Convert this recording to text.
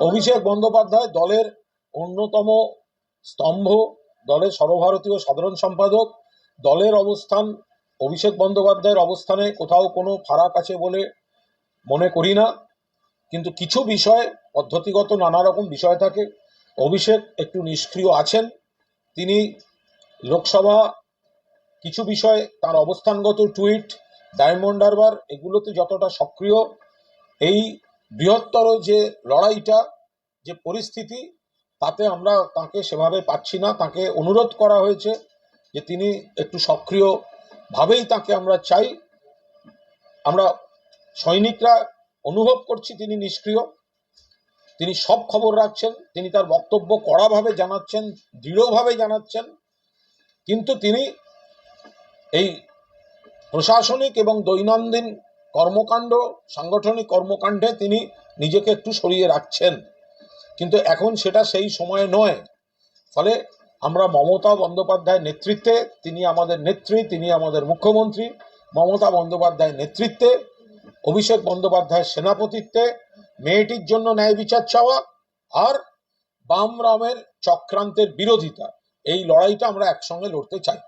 অভিষেক বন্দ্যোপাধ্যায় দলের অন্যতম স্তম্ভ, দলের সর্বভারতীয় সাধারণ সম্পাদক। দলের অবস্থান, অভিষেক বন্দ্যোপাধ্যায়ের অবস্থানে কোথাও কোনো ফারাক আছে বলে মনে করি না। কিন্তু কিছু বিষয়, পদ্ধতিগত নানা রকম বিষয় থাকে। অভিষেক একটু নিষ্ক্রিয় আছেন। তিনি লোকসভা কিছু বিষয় তার অবস্থানগত টুইট, ডায়মন্ড হারবার, এগুলোতে যতটা সক্রিয়, এই বৃহত্তর যে লড়াইটা, যে পরিস্থিতি, তাতে আমরা তাকে সেভাবে পাচ্ছি না। তাকে অনুরোধ করা হয়েছে যে তিনি একটু সক্রিয়ভাবেই তাকে আমরা চাই। আমরা সৈনিকরা অনুভব করছি তিনি নিষ্ক্রিয়। তিনি সব খবর রাখছেন। তিনি তার বক্তব্য কড়াভাবে জানাচ্ছেন, দৃঢ়ভাবে জানাচ্ছেন। কিন্তু তিনি এই প্রশাসনিক এবং দৈনন্দিন কর্মকাণ্ড, সাংগঠনিক কর্মকাণ্ডে তিনি নিজেকে একটু সরিয়ে রাখছেন। কিন্তু এখন সেটা সেই সময় নয়। ফলে আমরা মমতা বন্দ্যোপাধ্যায়ের নেতৃত্বে, তিনি আমাদের নেত্রী, তিনি আমাদের মুখ্যমন্ত্রী, মমতা বন্দ্যোপাধ্যায়ের নেতৃত্বে, অভিষেক বন্দ্যোপাধ্যায়ের সেনাপতিত্বে, মেয়েটির জন্য ন্যায় বিচার চাওয়া আর বাম রামের চক্রান্তের বিরোধিতা। এই লড়াইটা আমরা একসঙ্গে লড়তে চাই।